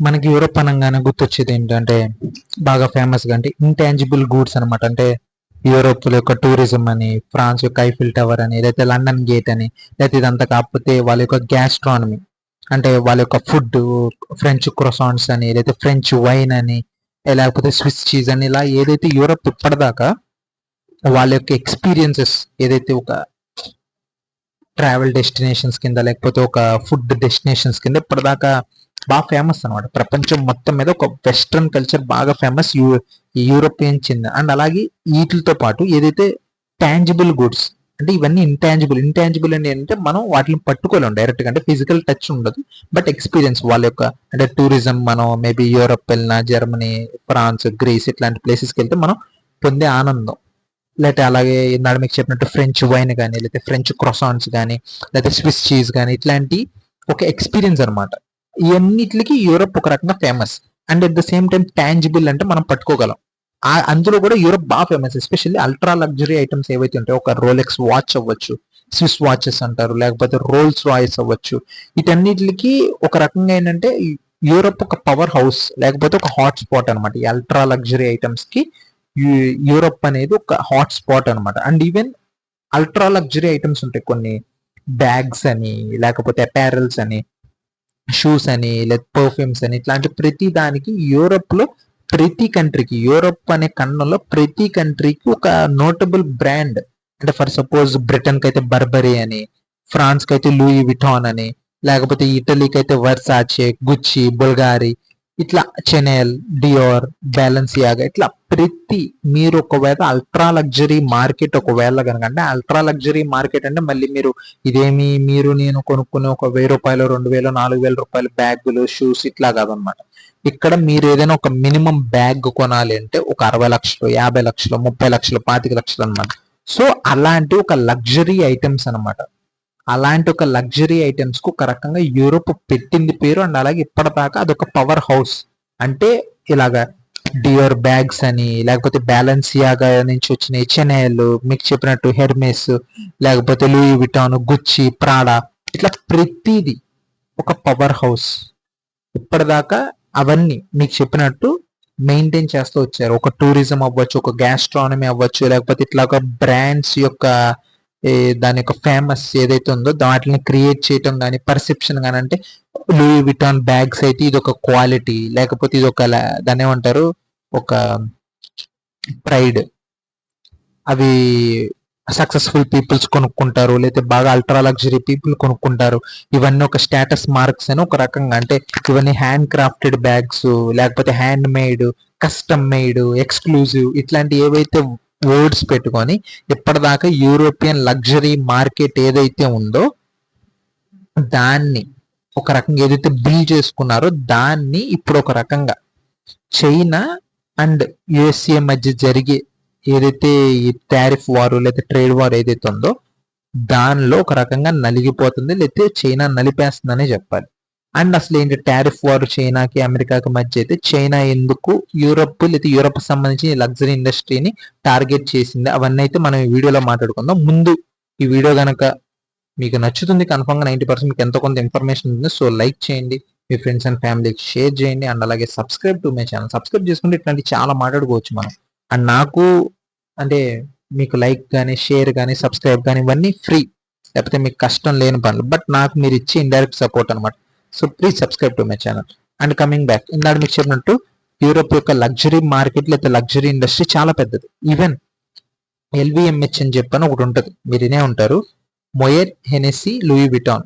మనకి యూరోప్ అనగానే గుర్తొచ్చేది ఏంటంటే బాగా ఫేమస్గా అంటే ఇంటాంజిబుల్ గూడ్స్ అనమాట అంటే యూరోప్ యొక్క టూరిజం అని ఫ్రాన్స్ యొక్క ఐఫిల్ టవర్ అని లేకపోతే లండన్ గేట్ అని లేకపోతే ఇదంతా కాకపోతే వాళ్ళ యొక్క గ్యాస్ట్రానమీ అంటే వాళ్ళ యొక్క ఫుడ్ ఫ్రెంచ్ క్రొసాన్స్ అని లేకపోతే ఫ్రెంచ్ వైన్ అని లేకపోతే స్విస్ చీజ్ అని ఇలా ఏదైతే యూరోప్ ఇప్పటిదాకా వాళ్ళ యొక్క ఎక్స్పీరియన్సెస్ ఏదైతే ఒక ట్రావెల్ డెస్టినేషన్స్ కింద లేకపోతే ఒక ఫుడ్ డెస్టినేషన్స్ కింద ఇప్పటిదాకా బాగా ఫేమస్ అనమాట ప్రపంచం మొత్తం మీద ఒక వెస్ట్రన్ కల్చర్ బాగా ఫేమస్ యూ యూరోపియన్ చెంది. అండ్ అలాగే వీటితో పాటు ఏదైతే టాంజిబుల్ గుడ్స్ అంటే ఇవన్నీ ఇంటాంజిబుల్ ఇంటాంజిబుల్ అని అంటే మనం వాటిని పట్టుకోలేము డైరెక్ట్గా అంటే ఫిజికల్ టచ్ ఉండదు. బట్ ఎక్స్పీరియన్స్ వాళ్ళ యొక్క అంటే టూరిజం మనం మేబీ యూరోప్ వెళ్ళినా జర్మనీ ఫ్రాన్స్ గ్రీస్ ఇట్లాంటి ప్లేసెస్కి వెళ్తే మనం పొందే ఆనందం. లేకపోతే అలాగే ఇందాక మీకు చెప్పినట్టు ఫ్రెంచ్ వైన్ కానీ లేకపోతే ఫ్రెంచ్ క్రొసాన్స్ కానీ లేకపోతే స్విస్ చీజ్ కానీ ఇట్లాంటి ఒక ఎక్స్పీరియన్స్ అనమాట ఇవన్నిటికి యూరప్ ఒక రకంగా famous and at the same time tangible అంటే మనం పట్టుకోగలం. అందులో కూడా యూరోప్ బాగా famous especially ultra luxury items ఏవైతే ఉంటాయో ఒక రోలెక్స్ వాచ్ అవ్వచ్చు స్విస్ వాచెస్ అంటారు లేకపోతే రోల్స్ రాయిస్ అవ్వచ్చు. వీటన్నిటికి ఒక రకంగా ఏంటంటే యూరప్ ఒక పవర్ హౌస్ లేకపోతే ఒక హాట్ స్పాట్ అనమాట ఈ అల్ట్రా లగ్జరీ ఐటమ్స్కి యూరప్ అనేది ఒక హాట్ స్పాట్ అనమాట and even ultra luxury items ఉంటాయి. కొన్ని బ్యాగ్స్ అని లేకపోతే అపారల్స్ అని షూస్ అని లేదా పర్ఫ్యూమ్స్ అని ఇట్లాంటి ప్రతి దానికి యూరోప్లో ప్రతి కంట్రీకి యూరోప్ అనే ఖండంలో ప్రతి కంట్రీకి ఒక నోటబుల్ బ్రాండ్. అంటే ఫర్ సపోజ్ బ్రిటన్కి అయితే బర్బరీ అని ఫ్రాన్స్కి అయితే లూయి విఠాన్ అని లేకపోతే ఇటలీకి అయితే వర్సాచే గుచ్చి బుల్గారి ఇట్లా చెనెల్ డియోర్ బ్యాలెన్సియాగా ఇట్లా ప్రతి మీరు ఒకవేళ అల్ట్రా లగ్జరీ మార్కెట్ ఒకవేళ కనుక అంటే అల్ట్రా లగ్జరీ మార్కెట్ అంటే మళ్ళీ మీరు ఇదేమి మీరు నేను కొనుక్కునే ఒక వెయ్యి రూపాయలు రెండు వేలు నాలుగు వేల రూపాయలు బ్యాగులు షూస్ ఇట్లా కాదనమాట. ఇక్కడ మీరు ఏదైనా ఒక మినిమం బ్యాగ్ కొనాలి అంటే ఒక అరవై లక్షలు యాభై లక్షలు ముప్పై లక్షలు పాతిక లక్షలు అనమాట. సో అలాంటి ఒక లగ్జరీ ఐటమ్స్ అనమాట. అలాంటి ఒక లగ్జరీ ఐటమ్స్కు ఒక రకంగా యూరోప్ పెట్టింది పేరు అండ్ అలాగే ఇప్పటిదాకా అదొక పవర్ హౌస్ అంటే ఇలాగా డియోర్ బ్యాగ్స్ అని లేకపోతే బ్యాలెన్సియాగా నుంచి వచ్చిన హెచ్ఎన్ఐఎల్ మీకు చెప్పినట్టు హెర్మేస్ లేకపోతే లూయి విటాన్ గుచ్చి ప్రాడా ఇట్లా ప్రతిదీ ఒక పవర్ హౌస్ ఇప్పటిదాకా అవన్నీ మీకు చెప్పినట్టు మెయింటైన్ చేస్తూ వచ్చారు. ఒక టూరిజం అవ్వచ్చు ఒక గ్యాస్ట్రానమీ అవ్వచ్చు లేకపోతే ఇట్లా ఒక బ్రాండ్స్ యొక్క దాని యొక్క ఫేమస్ ఏదైతే ఉందో వాటిని క్రియేట్ చేయటం కానీ పర్సెప్షన్ కానీ అంటే లూయి విటాన్ బ్యాగ్స్ అయితే ఇది ఒక క్వాలిటీ లేకపోతే ఇది ఒక దాని ఏమంటారు? ఒక ప్రైడ్ అవి సక్సెస్ఫుల్ పీపుల్స్ కొనుక్కుంటారు లేకపోతే బాగా అల్ట్రా లగ్జరీ పీపుల్ కొనుక్కుంటారు. ఇవన్నీ ఒక స్టేటస్ మార్క్స్ అని ఒక రకంగా అంటే ఇవన్నీ హ్యాండ్ క్రాఫ్టెడ్ బ్యాగ్స్ లేకపోతే hand made custom made exclusive ఇట్లాంటి ఏవైతే వర్డ్స్ పెట్టుకొని ఇప్పటిదాకా యూరోపియన్ లగ్జరీ మార్కెట్ ఏదైతే ఉందో దాన్ని ఒక రకంగా ఏదైతే బిల్ చేసుకున్నారో దాన్ని ఇప్పుడు ఒక రకంగా చైనా అండ్ యుఎస్ఏ మధ్య జరిగే ఏదైతే ఈ టారిఫ్ వారు లేదా ట్రేడ్ వార్ ఏదైతే ఉందో దానిలో ఒక రకంగా నలిగిపోతుంది లేకపోతే చైనా నలిపేస్తుందనే చెప్పాలి. అండ్ అసలు ఏంటి టారిఫ్ వారు చైనాకి అమెరికాకి మధ్య అయితే చైనా ఎందుకు యూరప్ లేదా యూరప్ సంబంధించిన లగ్జరీ ఇండస్ట్రీని టార్గెట్ చేసింది? అవన్నీ అయితే మనం ఈ వీడియోలో మాట్లాడుకుందాం. ముందు ఈ వీడియో కనుక మీకు నచ్చుతుంది కన్ఫర్మ్గా నైంటీ పర్సెంట్ మీకు ఎంతో కొంత ఇన్ఫర్మేషన్ ఉంది సో లైక్ చేయండి. మీ ఫ్రెండ్స్ అండ్ ఫ్యామిలీకి షేర్ చేయండి. అండ్ అలాగే subscribe to my channel subscribe చేసుకుంటే ఇట్లాంటి చాలా మాట్లాడుకోవచ్చు మనం. అండ్ నాకు అంటే మీకు లైక్ కానీ షేర్ కానీ సబ్స్క్రైబ్ కానీ ఇవన్నీ ఫ్రీ లేకపోతే మీకు కష్టం లేని పనులు. బట్ నాకు మీరు ఇచ్చే ఇండైరెక్ట్ సపోర్ట్ అనమాట so please subscribe to my channel and coming back ఇందాక మీకు చెప్పినట్టు యూరోప్ యొక్క లగ్జరీ మార్కెట్ లేదా లగ్జరీ ఇండస్ట్రీ చాలా పెద్దది. ఈవెన్ ఎల్విఎంహెచ్ అని చెప్పని ఒకటి ఉంటుంది. మీరు వినే ఉంటారు. Moet Hennessy Louis Vuitton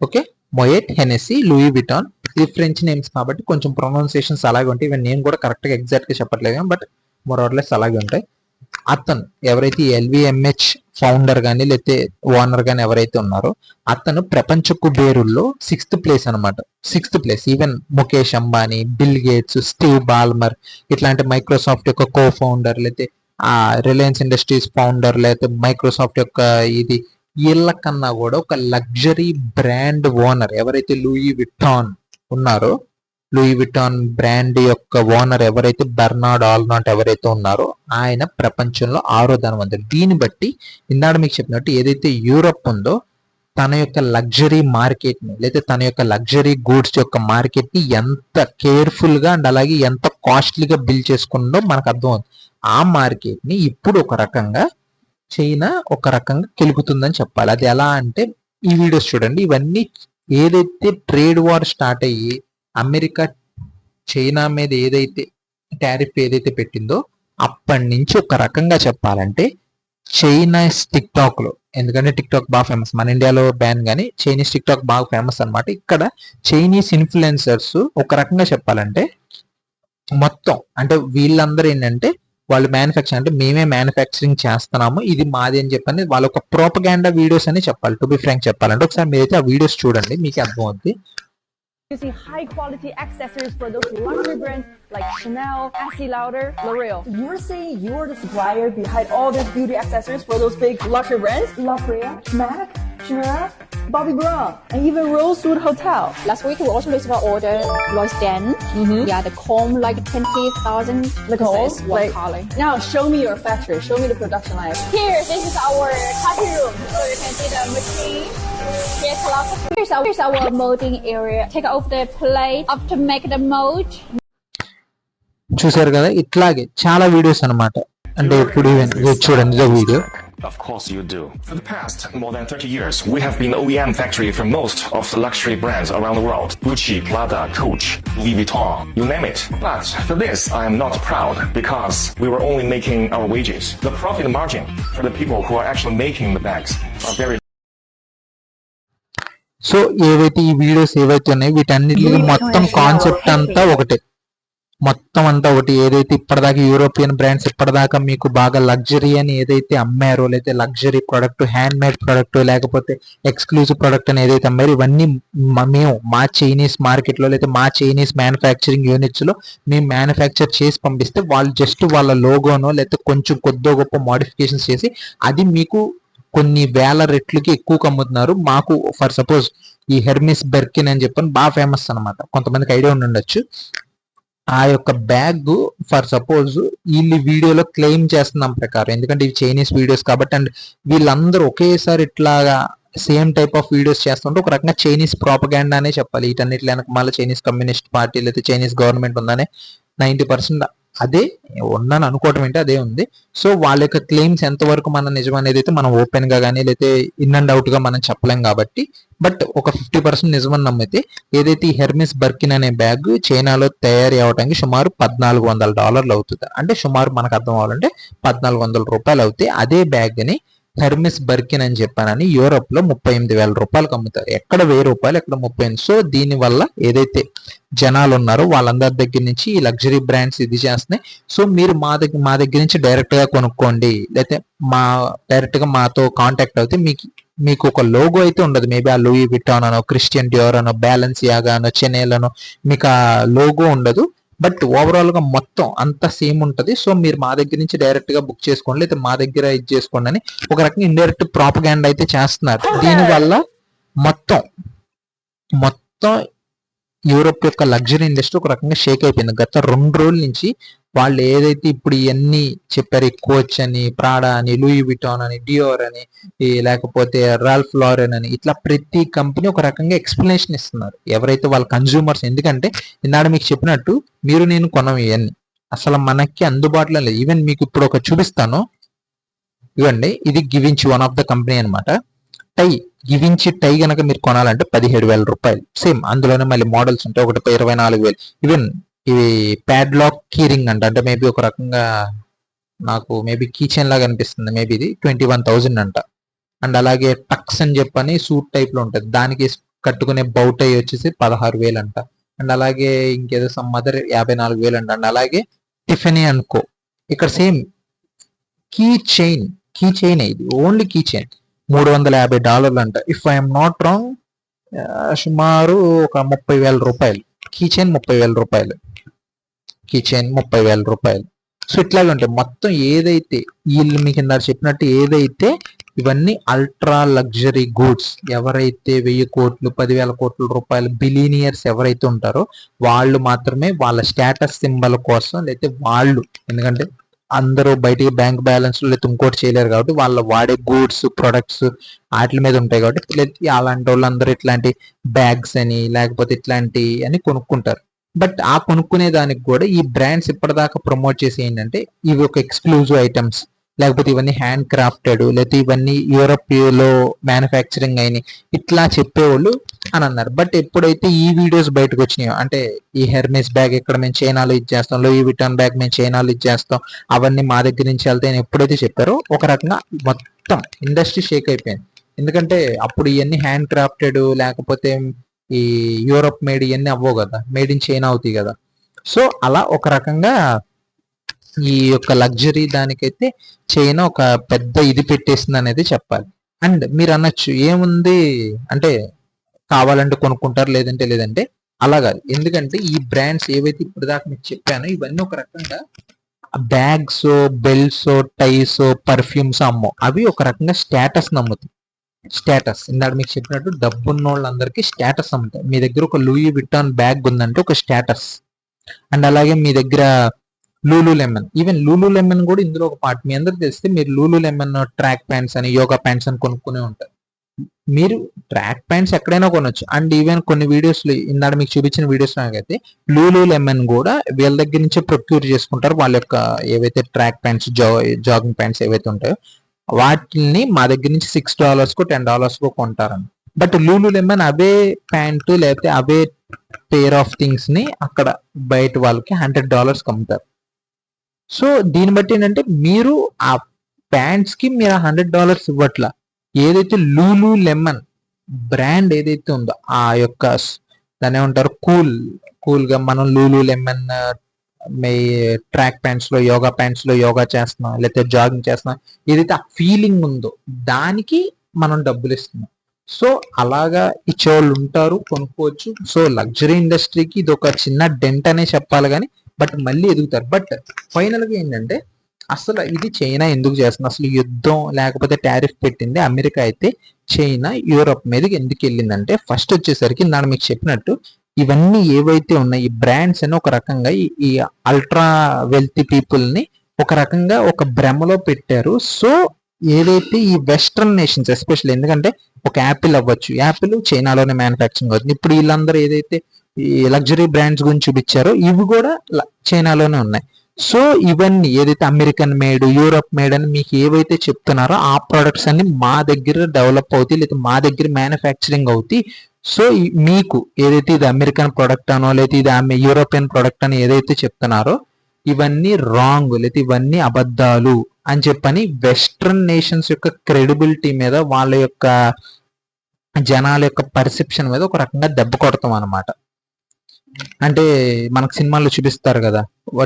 okay Moet Hennessy Louis Vuitton ఇది ఫ్రెంచ్ నేమ్స్ కాబట్టి కొంచెం ప్రొనౌన్సియేషన్స్ అలాగే ఉంటాయి. ఈవెన్ నేను కూడా కరెక్ట్గా ఎగ్జాక్ట్గా చెప్పట్లేదు బట్ మొరవర్లెస్ అలాగే ఉంటాయి. అతను ఎవరైతే ఎల్విఎంహెచ్ ఫౌండర్ కానీ లేకపోతే ఓనర్ కానీ ఎవరైతే ఉన్నారో అతను ప్రపంచ కుబేరుల్లో సిక్స్త్ ప్లేస్ అనమాట sixth place even Mukesh Ambani Bill Gates Steve Ballmer ఇట్లాంటి మైక్రోసాఫ్ట్ యొక్క కో ఫౌండర్ లేకపోతే ఆ రిలయన్స్ ఇండస్ట్రీస్ ఫౌండర్ లేకపోతే మైక్రోసాఫ్ట్ యొక్క ఇది వీళ్ళకన్నా కూడా ఒక లగ్జరీ బ్రాండ్ ఓనర్ ఎవరైతే లూయి విట్టాన్ ఉన్నారో లూయి విటాన్ బ్రాండ్ యొక్క ఓనర్ ఎవరైతే బెర్నాడ్ ఆల్నాట్ ఎవరైతే ఉన్నారో ఆయన ప్రపంచంలో ఆరో ధనవంతుడు. దీన్ని బట్టి ఇందాక మీకు చెప్పినట్టు ఏదైతే యూరప్ ఉందో తన యొక్క లగ్జరీ మార్కెట్ని లేదా తన యొక్క లగ్జరీ గూడ్స్ యొక్క మార్కెట్ని ఎంత కేర్ఫుల్గా అండ్ అలాగే ఎంత కాస్ట్లీగా బిల్ చేసుకుందో మనకు అర్థమవుతుంది. ఆ మార్కెట్ని ఇప్పుడు ఒక రకంగా చైనా ఒక రకంగా కెలుపుతుందని చెప్పాలి. అది ఎలా అంటే ఈ వీడియోస్ చూడండి. ఇవన్నీ ఏదైతే ట్రేడ్ వార్ స్టార్ట్ అయ్యి అమెరికా చైనా మీద ఏదైతే టారిఫ్ ఏదైతే పెట్టిందో అప్పటి నుంచి ఒక రకంగా చెప్పాలంటే చైనీస్ టిక్ టాక్లో ఎందుకంటే టిక్ టాక్ బాగా ఫేమస్ మన ఇండియాలో బ్యాన్ కానీ చైనీస్ టిక్ టాక్ బాగా ఫేమస్ అనమాట ఇక్కడ చైనీస్ ఇన్ఫ్లుయెన్సర్స్ ఒక రకంగా చెప్పాలంటే మొత్తం అంటే వీళ్ళందరూ ఏంటంటే వాళ్ళు మ్యానుఫ్యాక్చర్ అంటే మేమే మ్యానుఫ్యాక్చరింగ్ చేస్తున్నాము ఇది మాది అని చెప్పని వాళ్ళ ఒక ప్రోపగాండా వీడియోస్ అని చెప్పాలి. టు బి ఫ్రాంక్ చెప్పాలంటే ఒకసారి మీరైతే ఆ వీడియోస్ చూడండి మీకు అర్థమవుతుంది using high quality accessories for those luxury brands like Chanel, Estee Lauder, L'Oreal. You're saying you're the supplier behind all these beauty accessories for those big luxury brands? L'Oreal, MAC, Chanel, Bobbi Brown, and even Rosewood Hotel. Last week we also received an order Royce Den. Yeah, the comb like twenty thousand The pieces, comb, one like- color. Now show me your factory, show me the production line. Here, this is our cutting room. So you can see the machine. Here's, a lot. here's, our, here's our molding area. Take off the plate after make the mold. చూసారు కదా ఇట్లాగే చాలా videos అన్నమాట అంటే ఇప్పుడు even ఇది చూడండి ఇదో video Of course you do. For the past more than 30 years, we have been OEM factory for most of the luxury brands around the world. Gucci, Prada, Coach, Louis Vuitton, you name it. But for this, I am not proud because we were only making our wages. The profit margin for the people who are actually making the bags are very so ఏవైతే ఈ videos ఏవైతే ఉన్నాయో వీటన్నిటికి మొత్తం concept అంతా ఒకటే మొత్తం అంతా ఒకటి ఏదైతే ఇప్పటిదాకా యూరోపియన్ బ్రాండ్స్ ఇప్పటిదాకా మీకు బాగా లగ్జరీ అని ఏదైతే అమ్మారో లేకపోతే luxury product hand made product లేకపోతే ఎక్స్క్లూజివ్ ప్రొడక్ట్ అని ఏదైతే అమ్మారో ఇవన్నీ మేము మా చైనీస్ మార్కెట్లో లేదా మా చైనీస్ మ్యానుఫ్యాక్చరింగ్ యూనిట్స్లో మేము మ్యానుఫ్యాక్చర్ చేసి పంపిస్తే వాళ్ళు జస్ట్ వాళ్ళ లోగోనో లేకపోతే కొంచెం కొద్దో గొప్ప మోడిఫికేషన్స్ చేసి అది మీకు కొన్ని వేల రెట్లకి ఎక్కువ అమ్ముతున్నారు మాకు ఫర్ సపోజ్ ఈ హెర్మిస్ బెర్కిన్ అని చెప్పని బాగా ఫేమస్ అన్నమాట. కొంతమందికి ఐడియా ఉండి ఉండొచ్చు ఆ యొక్క బ్యాగ్ ఫర్ సపోజ్ వీళ్ళు వీడియోలో క్లెయిమ్ చేస్తున్నాం ప్రకారం. ఎందుకంటే ఇవి చైనీస్ వీడియోస్ కాబట్టి అండ్ వీళ్ళందరూ ఒకేసారి ఇట్లాగా సేమ్ టైప్ ఆఫ్ వీడియోస్ చేస్తుంటే ఒక రకంగా చైనీస్ ప్రాపగాండా అనే చెప్పాలి. వీటన్నిటి వెనక మళ్ళీ చైనీస్ కమ్యూనిస్ట్ పార్టీ లేదా చైనీస్ గవర్నమెంట్ ఉందనే నైంటీ పర్సెంట్ అదే ఉన్నాను అనుకోవటం ఏంటి? అదే ఉంది. సో వాళ్ళ యొక్క క్లెయిమ్స్ ఎంతవరకు మన నిజం అనేది అయితే మనం ఓపెన్గా కానీ లేకపోతే ఇన్ అండ్ అవుట్గా మనం చెప్పలేం కాబట్టి బట్ ఒక ఫిఫ్టీ పర్సెంట్ నిజమని నమ్మితే ఏదైతే ఈ హెర్మిస్ బర్కిన్ అనే బ్యాగ్ చైనాలో తయారీ అవడానికి సుమారు పద్నాలుగు వందల డాలర్లు అవుతుంది. అంటే సుమారు మనకు అర్థం అవ్వాలంటే పద్నాలుగు వందల రూపాయలు అవుతాయి. అదే బ్యాగ్ని హెర్మిస్ బర్కిన్ అని చెప్పానని యూరోప్లో ముప్పై ఎనిమిది వేల రూపాయలకు అమ్ముతారు ఎక్కడ వెయ్యి రూపాయలు ఎక్కడ ముప్పై ఎనిమిది. సో దీని వల్ల ఏదైతే జనాలు ఉన్నారో వాళ్ళందరి దగ్గర నుంచి ఈ లగ్జరీ బ్రాండ్స్ ఇది చేస్తున్నాయి. సో మీరు మా దగ్గర మా దగ్గర నుంచి డైరెక్ట్గా కొనుక్కోండి. లేకపోతే మా డైరెక్ట్గా మాతో కాంటాక్ట్ అవుతే మీకు మీకు ఒక లోగో అయితే ఉండదు. మేబీ ఆ లూయి విటాన్ అనో క్రిస్టియన్ డ్యూర్ అనో బ్యాలెన్స్ యాగా అనో చెనేల్ అనో మీకు ఆ లోగో ఉండదు. బట్ ఓవరాల్గా మొత్తం అంతా సేమ్ ఉంటది. సో మీరు మా దగ్గర నుంచి డైరెక్ట్గా బుక్ చేసుకోండి. లేదా మా దగ్గర ఇది చేసుకోండి అని ఒక రకంగా ఇండైరెక్ట్ ప్రాపగాండ్ అయితే చేస్తున్నారు. దీని వల్ల మొత్తం మొత్తం యూరోప్ యొక్క లగ్జరీ ఇండస్ట్రీ ఒక రకంగా షేక్ అయిపోయింది. గత రెండు రోజుల నుంచి వాళ్ళు ఏదైతే ఇప్పుడు ఇవన్నీ చెప్పారు ఈ కోచ్ అని ప్రాడా అని లూయి విటాన్ అని డియోర్ అని ఈ లేకపోతే రాల్ఫ్ లారెన్ అని ఇట్లా ప్రతి కంపెనీ ఒక రకంగా ఎక్స్ప్లెనేషన్ ఇస్తున్నారు. ఎవరైతే వాళ్ళ కన్జ్యూమర్స్ ఎందుకంటే ఇందాక మీకు చెప్పినట్టు మీరు నేను కొనం ఇవన్నీ అసలు మనకి అందుబాటులో లేదు. ఈవెన్ మీకు ఇప్పుడు ఒక చూపిస్తాను. ఇవ్వండి. ఇది Givenchy one of the company అనమాట టై. గివించి టై గనక మీరు కొనాలంటే పదిహేడు వేల రూపాయలు. సేమ్. అందులోనే మళ్ళీ మోడల్స్ ఉంటాయి. ఒకటి ఇరవై నాలుగు వేలు. ఈవెన్ ఇది ప్యాడ్లాక్ కీరింగ్ అంట. అంటే మేబీ ఒక రకంగా నాకు మేబీ కీచెన్ లాగా అనిపిస్తుంది. మేబీ ఇది ట్వంటీ వన్ థౌజండ్ అంట. అండ్ అలాగే టక్స్ అని చెప్పని సూట్ టైప్లో ఉంటుంది. దానికి కట్టుకునే బౌటై వచ్చేసి పదహారు వేలు అంట. అండ్ అలాగే ఇంకేదో సమ్ మదర్ యాభై నాలుగు వేలు అంట. అండ్ అలాగే టిఫెనీ అనుకో ఇక్కడ same key chain key chain ఇది. ఓన్లీ కీ చైన్ మూడు వందల యాభై డాలర్లు అంట. ఇఫ్ ఐఎమ్ నాట్ రాంగ్ సుమారు ఒక ముప్పై వేల రూపాయలు. కీ చైన్ ముప్పై వేల రూపాయలు. కిచెన్ ముప్పై వేల రూపాయలు. సో ఇట్లాగే ఉంటాయి మొత్తం ఏదైతే వీళ్ళు మీకు ఇందాక చెప్పినట్టు ఏదైతే ఇవన్నీ అల్ట్రా లగ్జరీ గూడ్స్ ఎవరైతే వెయ్యి కోట్లు పదివేల కోట్ల రూపాయలు బిలీనియర్స్ ఎవరైతే ఉంటారో వాళ్ళు మాత్రమే వాళ్ళ స్టేటస్ సింబల్ కోసం లేకపోతే వాళ్ళు ఎందుకంటే అందరూ బయటికి బ్యాంక్ బ్యాలెన్స్ లేకపోతే ఇంకోటి చేయలేరు కాబట్టి వాళ్ళ వాడే గూడ్స్ ప్రొడక్ట్స్ వాటి మీద ఉంటాయి కాబట్టి అలాంటి వాళ్ళందరూ ఇట్లాంటి బ్యాగ్స్ అని లేకపోతే ఇట్లాంటి అని కొనుక్కుంటారు. బట్ ఆ కొనుక్కునే దానికి కూడా ఈ బ్రాండ్స్ ఇప్పటిదాకా ప్రమోట్ చేసి ఏంటంటే ఇవి ఒక ఎక్స్క్లూజివ్ ఐటమ్స్ లేకపోతే ఇవన్నీ హ్యాండ్ క్రాఫ్టెడ్ లేకపోతే ఇవన్నీ యూరప్లో మ్యానుఫ్యాక్చరింగ్ అయినాయి. ఇట్లా చెప్పేవాళ్ళు అని అన్నారు. బట్ ఎప్పుడైతే ఈ వీడియోస్ బయటకు వచ్చినాయో అంటే ఈ హెర్మిస్ బ్యాగ్ ఇక్కడ మేము చైనాలో ఇచ్చేస్తాం లో ఈ విటన్ బ్యాగ్ మేము చైనాలో ఇచ్చేస్తాం అవన్నీ మా దగ్గర నుంచి వెళ్తాయని ఎప్పుడైతే చెప్పారో ఒక రకంగా మొత్తం ఇండస్ట్రీ షేక్ అయిపోయింది. ఎందుకంటే అప్పుడు ఇవన్నీ హ్యాండ్ క్రాఫ్టెడ్ లేకపోతే ఈ యూరోప్ మేడ్ ఇవన్నీ అవ్వవు కదా. మేడ్ ఇన్ చైనా అవుతాయి కదా. సో అలా ఒక రకంగా ఈ యొక్క లగ్జరీ దానికైతే చైనా ఒక పెద్ద ఇది పెట్టేసింది అనేది చెప్పాలి. అండ్ మీరు అనొచ్చు ఏముంది అంటే కావాలంటే కొనుక్కుంటారు లేదంటే లేదంటే అలా కాదు. ఎందుకంటే ఈ బ్రాండ్స్ ఏవైతే ఇప్పుడు దాకా మీకు చెప్పానో ఇవన్నీ ఒక రకంగా బ్యాగ్స్ బెల్ట్స్ టైస్ పర్ఫ్యూమ్స్ అమ్మో అవి ఒక రకంగా స్టేటస్ నమ్ముతాయి. స్టేటస్. ఇందాక మీకు చెప్పినట్టు డబ్బున్న వాళ్ళందరికీ స్టేటస్ అమ్ముతాయి. మీ దగ్గర ఒక లూయి విటాన్ బ్యాగ్ ఉందంటే ఒక స్టేటస్. అండ్ అలాగే మీ దగ్గర Lululemon. Even Lululemon కూడా ఇందులో ఒక పార్ట్. మీ అందరికి తెలిస్తే మీరు లూలు లెమన్ ట్రాక్ ప్యాంట్స్ అని యోగా ప్యాంట్స్ అని కొనుక్కునే ఉంటారు. మీరు ట్రాక్ ప్యాంట్స్ ఎక్కడైనా కొనొచ్చు. అండ్ ఈవెన్ కొన్ని వీడియోస్ ఇందాక మీకు చూపించిన వీడియోస్ అయితే లూలు లెమన్ కూడా వీళ్ళ దగ్గర నుంచే ప్రొక్యూర్ చేసుకుంటారు. వాళ్ళ యొక్క ఏవైతే ట్రాక్ ప్యాంట్స్ జాగింగ్ ప్యాంట్స్ ఏవైతే ఉంటాయో వాటిని మా దగ్గర నుంచి సిక్స్ డాలర్స్కు టెన్ డాలర్స్కు కొంటారని బట్ లూలు లెమన్ అవే ప్యాంటు లేకపోతే అవే పేర్ ఆఫ్ థింగ్స్ని అక్కడ బయట వాళ్ళకి హండ్రెడ్ డాలర్స్ అమ్ముతారు సో దీన్ని బట్టి ఏంటంటే మీరు ఆ ప్యాంట్స్కి మీరు హండ్రెడ్ డాలర్స్ ఇవ్వట్లా. ఏదైతే లూలు లెమన్ బ్రాండ్ ఏదైతే ఉందో ఆ యొక్క దాన్ని ఏమంటారు? కూల్ కూల్గా మనం లూలు లెమన్ మీ ట్రాక్ ప్యాంట్స్లో యోగా ప్యాంట్స్లో యోగా చేస్తున్నా లేకపోతే జాగింగ్ చేస్తున్నా ఏదైతే ఆ ఫీలింగ్ ఉందో దానికి మనం డబ్బులు ఇస్తున్నాం. సో అలాగా ఇచ్చేవాళ్ళు ఉంటారు కొనుక్కోవచ్చు. సో లగ్జరీ ఇండస్ట్రీకి ఇది ఒక చిన్న డెంట్ అనే చెప్పాలి కానీ బట్ మళ్ళీ ఎదుగుతారు. బట్ ఫైనల్గా ఏంటంటే అసలు ఇది చైనా ఎందుకు చేస్తుంది? అసలు యుద్ధం లేకపోతే టారిఫ్ పెట్టింది అమెరికా అయితే చైనా యూరప్ మీదకి ఎందుకు వెళ్ళిందంటే ఫస్ట్ వచ్చేసరికి నేను మీకు చెప్పినట్టు ఇవన్నీ ఏవైతే ఉన్నాయి ఈ బ్రాండ్స్ అని ఒక రకంగా ఈ- అల్ట్రా వెల్తీ పీపుల్ని ఒక రకంగా ఒక భ్రమలో పెట్టారు. సో ఏదైతే ఈ వెస్ట్రన్ నేషన్స్ ఎస్పెషల్లీ ఎందుకంటే ఒక యాపిల్ అవ్వచ్చు. యాపిల్ చైనాలోనే మ్యానుఫ్యాక్చరింగ్ అవుతుంది. ఇప్పుడు వీళ్ళందరూ ఏదైతే ఈ లగ్జరీ బ్రాండ్స్ గురించి చూపించారో ఇవి కూడా చైనాలోనే ఉన్నాయి. సో ఇవన్నీ ఏదైతే అమెరికన్ మేడ్ యూరోప్ మేడ్ అని మీకు ఏవైతే చెప్తున్నారో ఆ ప్రొడక్ట్స్ అన్ని మా దగ్గర డెవలప్ అవుతాయి లేదా మా దగ్గర మ్యానుఫ్యాక్చరింగ్ అవుతాయి. సో మీకు ఏదైతే ఇది అమెరికన్ ప్రొడక్ట్ అనో లేదా ఇది ఆమె యూరోపియన్ ప్రొడక్ట్ అని ఏదైతే చెప్తున్నారో ఇవన్నీ రాంగ్ లేదా ఇవన్నీ అబద్ధాలు అని చెప్పని వెస్ట్రన్ నేషన్స్ యొక్క క్రెడిబిలిటీ మీద వాళ్ళ యొక్క జనాల యొక్క పర్సెప్షన్ మీద ఒక రకంగా దెబ్బ కొడతాం అనమాట అంటే మనకు సినిమాల్లో చూపిస్తారు కదా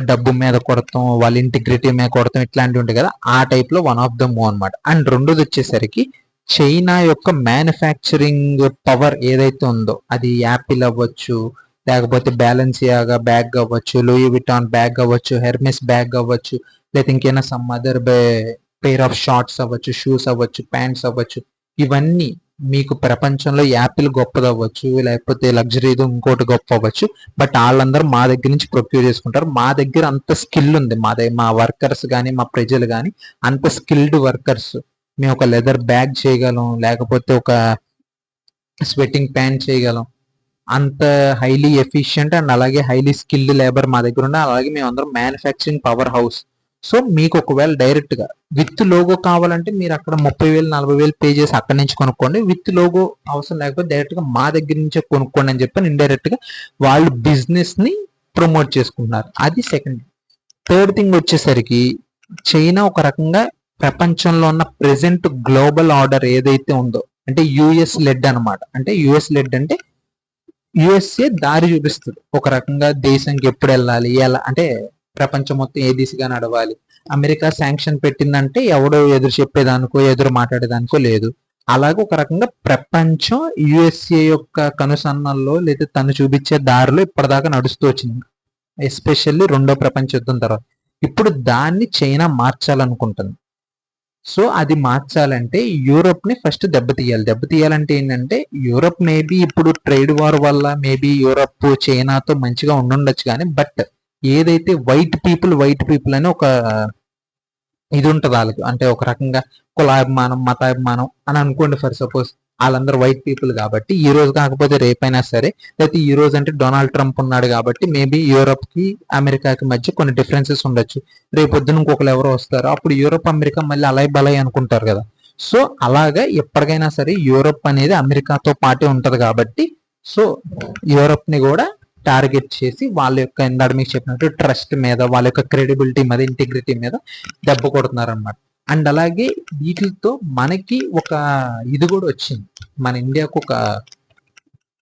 డబ్బు మీద కొడతాం వాళ్ళ ఇంటిగ్రిటీ మీద కొడతాం ఇట్లాంటివి ఉంటాయి కదా ఆ టైప్లో వన్ ఆఫ్ ద మూవ్ అనమాట అండ్ రెండోది వచ్చేసరికి చైనా యొక్క మ్యానుఫ్యాక్చరింగ్ పవర్ ఏదైతే ఉందో అది యాపిల్ అవ్వచ్చు లేకపోతే బ్యాలెన్సియాగా బ్యాగ్ అవ్వచ్చు లూయి విటాన్ బ్యాగ్ అవ్వచ్చు హెర్మెస్ బ్యాగ్ అవ్వచ్చు లేదా ఇంకైనా some other pair of shorts అవ్వచ్చు షూస్ అవ్వచ్చు ప్యాంట్స్ అవ్వచ్చు ఇవన్నీ మీకు ప్రపంచంలో యాపిల్ గొప్పది అవ్వచ్చు లేకపోతే లగ్జరీది ఇంకోటి గొప్ప అవ్వచ్చు బట్ వాళ్ళందరూ మా దగ్గర నుంచి ప్రొక్యూర్ చేసుకుంటారు. మా దగ్గర అంత స్కిల్ ఉంది మా దగ్గర మా వర్కర్స్ కానీ మా ప్రజలు కానీ అంత స్కిల్డ్ వర్కర్స్ మేము ఒక లెదర్ బ్యాగ్ చేయగలం లేకపోతే ఒక స్వెట్టింగ్ ప్యాంట్ చేయగలం. అంత హైలీ ఎఫిషియంట్ అండ్ అలాగే హైలీ స్కిల్డ్ లేబర్ మా దగ్గర ఉన్న అలాగే మేము అందరం మ్యానుఫ్యాక్చరింగ్ పవర్ హౌస్ సో మీకు ఒకవేళ డైరెక్ట్గా విత్ లోగో కావాలంటే మీరు అక్కడ ముప్పై వేలు నలభై వేలు పే చేసి అక్కడి నుంచి కొనుక్కోండి. విత్ లోగో అవసరం లేకపోతే డైరెక్ట్గా మా దగ్గర నుంచే కొనుక్కోండి అని చెప్పి ఇండైరెక్ట్గా వాళ్ళు బిజినెస్ని ప్రమోట్ చేసుకుంటున్నారు. అది సెకండ్ థర్డ్ థింగ్ వచ్చేసరికి చైనా ఒక రకంగా ప్రపంచంలో ఉన్న ప్రెసెంట్ గ్లోబల్ ఆర్డర్ ఏదైతే ఉందో అంటే యుఎస్ లెడ్ అన్నమాట. అంటే యుఎస్ లెడ్ అంటే యుఎస్ఏ దారి చూపిస్తుంది. ఒక రకంగా దేశంకి ఎప్పుడు వెళ్ళాలి ఎలా అంటే ప్రపంచం మొత్తం ఏ దిశగా నడవాలి అమెరికా శాంక్షన్ పెట్టిందంటే ఎవడో ఎదురు చెప్పేదానికో ఎదురు మాట్లాడేదానికో లేదు. అలాగే ఒక రకంగా ప్రపంచం యుఎస్ఏ యొక్క కనుసన్నల్లో లేదా తను చూపించే దారిలో ఇప్పటిదాకా నడుస్తూ వచ్చింది. ఎస్పెషల్లీ రెండో ప్రపంచ యుద్ధం తర్వాత. ఇప్పుడు దాన్ని చైనా మార్చాలనుకుంటుంది. సో అది మార్చాలంటే యూరోప్ని ఫస్ట్ దెబ్బతీయాలి దెబ్బతీయాలంటే ఏంటంటే యూరోప్ మేబీ ఇప్పుడు ట్రేడ్ వార్ వల్ల మేబీ యూరప్ చైనాతో మంచిగా ఉండుండొచ్చు కానీ బట్ ఏదైతే వైట్ పీపుల్ వైట్ పీపుల్ అని ఒక ఇది ఉంటుంది వాళ్ళకి. అంటే ఒక రకంగా కులాభిమానం మతాభిమానం అని అనుకోండి ఫర్ సపోజ్. వాళ్ళందరూ వైట్ పీపుల్ కాబట్టి ఈ రోజు కాకపోతే రేపైనా సరే. లేకపోతే ఈ రోజు అంటే డొనాల్డ్ ట్రంప్ ఉన్నాడు కాబట్టి మేబీ యూరోప్కి అమెరికాకి మధ్య కొన్ని డిఫరెన్సెస్ ఉండొచ్చు. రేపు పొద్దున ఇంకొకరు ఎవరో వస్తారు. అప్పుడు యూరోప్ అమెరికా మళ్ళీ అలాయ్ బలాయ్ అనుకుంటారు కదా. సో అలాగా ఎప్పటికైనా సరే యూరోప్ అనేది అమెరికాతో పాటే ఉంటది కాబట్టి సో యూరోప్ని కూడా టార్గెట్ చేసి వాళ్ళ యొక్క ఇందాక మీకు చెప్పినట్టు ట్రస్ట్ మీద వాళ్ళ యొక్క క్రెడిబిలిటీ మీద ఇంటిగ్రిటీ మీద దెబ్బ కొడుతున్నారు అనమాట అండ్ అలాగే వీటితో మనకి ఒక ఇది కూడా వచ్చింది. మన ఇండియాకు ఒక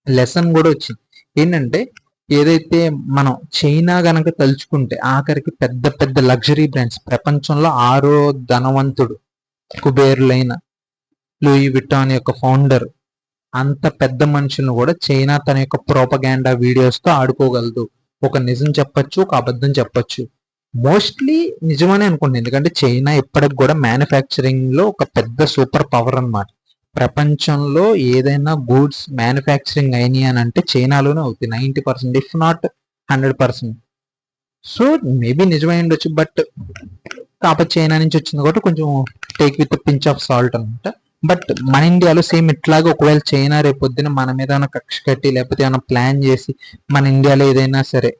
లెసన్ కూడా వచ్చింది. ఏంటంటే ఏదైతే మనం చైనా గనక తలుచుకుంటే ఆఖరికి పెద్ద పెద్ద లగ్జరీ బ్రాండ్స్ ప్రపంచంలో ఆరో ధనవంతుడు కుబేరులైన లూయి విటాన్ యొక్క ఫౌండర్ అంత పెద్ద మనుషులను కూడా చైనా తన యొక్క ప్రోపగాండా వీడియోస్తో ఆడుకోగలదు. ఒక నిజం చెప్పచ్చు ఒక అబద్ధం చెప్పచ్చు. మోస్ట్లీ నిజమని అనుకుంటుంది ఎందుకంటే చైనా ఇప్పటికి కూడా మ్యానుఫ్యాక్చరింగ్లో ఒక పెద్ద సూపర్ పవర్ అన్నమాట. ప్రపంచంలో ఏదైనా గూడ్స్ మ్యానుఫ్యాక్చరింగ్ అయినాయి అని అంటే చైనాలోనే అవుతాయి. Ninety percent if not hundred percent so maybe నిజమై ఉండొచ్చు బట్ కాకపోతే చైనా నుంచి వచ్చింది కాబట్టి కొంచెం take with pinch of salt అనమాట బట్ మన ఇండియాలో సేమ్ ఇట్లాగే ఒకవేళ చైనా రేపు పొద్దున మన మీద ఏమైనా కక్ష కట్టి లేకపోతే ఏమైనా ప్లాన్ చేసి మన ఇండియాలో ఏదైనా సరే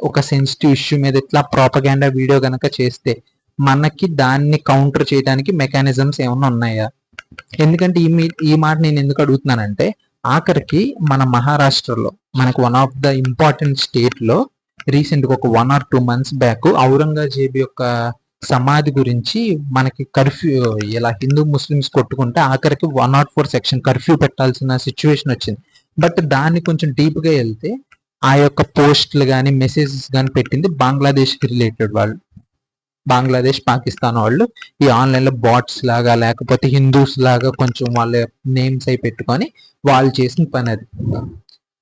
ఒక సెన్సిటివ్ ఇష్యూ మీద ఇట్లా ప్రాపగాండా వీడియో గనక చేస్తే మనకి దాన్ని కౌంటర్ చేయడానికి మెకానిజమ్స్ ఏమైనా ఉన్నాయా? ఎందుకంటే ఈ ఈ మాట నేను ఎందుకు అడుగుతున్నానంటే ఆఖరికి మన మహారాష్ట్రలో మనకు వన్ ఆఫ్ ద ఇంపార్టెంట్ స్టేట్లో ఒక one or two months back Aurangzeb యొక్క సమాధి గురించి మనకి కర్ఫ్యూ ఇలా హిందూ ముస్లిమ్స్ కొట్టుకుంటే ఆఖరికి one not four section curfew పెట్టాల్సిన సిచ్యువేషన్ వచ్చింది. బట్ దాన్ని కొంచెం డీప్గా వెళ్తే ఆ యొక్క పోస్ట్లు కానీ మెసేజెస్ కానీ పెట్టింది బంగ్లాదేశ్ రిలేటెడ్ వాళ్ళు. బంగ్లాదేశ్ పాకిస్తాన్ వాళ్ళు. ఈ ఆన్లైన్లో బాట్స్ లాగా లేకపోతే హిందూస్ లాగా కొంచెం వాళ్ళ నేమ్స్ అయి పెట్టుకొని వాళ్ళు చేసిన పని అది.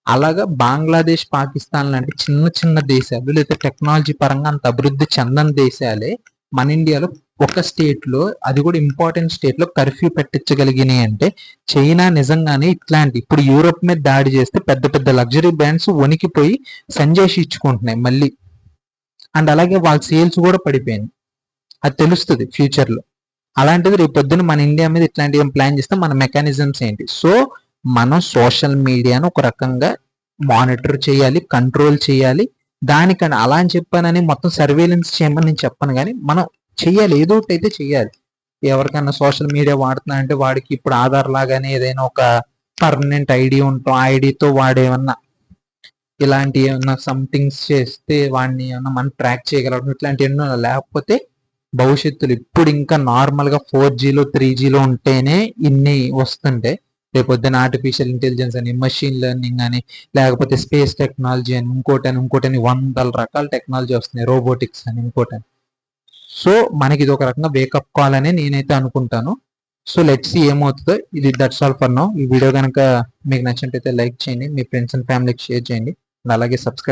అలాగా బంగ్లాదేశ్ పాకిస్తాన్ లాంటి చిన్న చిన్న దేశాలు లేదా టెక్నాలజీ పరంగా అంత అభివృద్ధి చెందని దేశాలే మన ఇండియాలో ఒక స్టేట్లో అది కూడా ఇంపార్టెంట్ స్టేట్లో కర్ఫ్యూ పెట్టించగలిగినాయి అంటే చైనా నిజంగానే ఇట్లాంటి ఇప్పుడు యూరోప్ మీద దాడి చేస్తే పెద్ద పెద్ద లగ్జరీ బ్రాండ్స్ వణికిపోయి సంజయ్ ఇచ్చుకుంటున్నాయి మళ్ళీ. అండ్ అలాగే వాళ్ళ సేల్స్ కూడా పడిపోయింది అది తెలుస్తుంది ఫ్యూచర్లో అలాంటిది రేపు పొద్దున మన ఇండియా మీద ఇట్లాంటివి ప్లాన్ చేస్తే మన మెకానిజమ్స్ ఏంటి? సో మనం సోషల్ మీడియాను ఒక రకంగా మానిటర్ చేయాలి కంట్రోల్ చేయాలి. దానికని అలా అని చెప్పానని మొత్తం సర్వేలెన్స్ చేయమని నేను చెప్పను కానీ మనం చెయ్యాలి. ఏదో ఒకటి అయితే చెయ్యాలి. ఎవరికైనా సోషల్ మీడియా వాడుతున్నా అంటే వాడికి ఇప్పుడు ఆధార్ లాగానే ఏదైనా ఒక పర్మనెంట్ ఐడి ఉంటాం ఆ ఐడితో వాడేమన్నా ఇలాంటి ఏమన్నా సంథింగ్స్ చేస్తే వాడిని ఏమన్నా మనం ట్రాక్ చేయగలం ఇట్లాంటి ఎన్నో లేకపోతే భవిష్యత్తులో ఇప్పుడు ఇంకా నార్మల్గా ఫోర్ జీలో త్రీ జీలో ఉంటేనే ఇన్ని వస్తుంటే రేపొద్దున ఆర్టిఫిషియల్ ఇంటెలిజెన్స్ అని మషిన్ లెర్నింగ్ అని లేకపోతే స్పేస్ టెక్నాలజీ అని ఇంకోటి అని ఇంకోటి అని వందల రకాల టెక్నాలజీ వస్తున్నాయి. రోబోటిక్స్ అని ఇంకోటి అని సో మనకి ఇది ఒక రకంగా వేకప్ కాల్ అని నేనైతే అనుకుంటాను. సో లెట్స్ ఏమవుతుందో. ఇది దట్స్ ఆల్ ఫర్ నో ఈ వీడియో కనుక మీకు నచ్చినట్టయితే లైక్ చేయండి. మీ ఫ్రెండ్స్ అండ్ ఫ్యామిలీకి షేర్ చేయండి. అలాగే సబ్స్క్రైబ్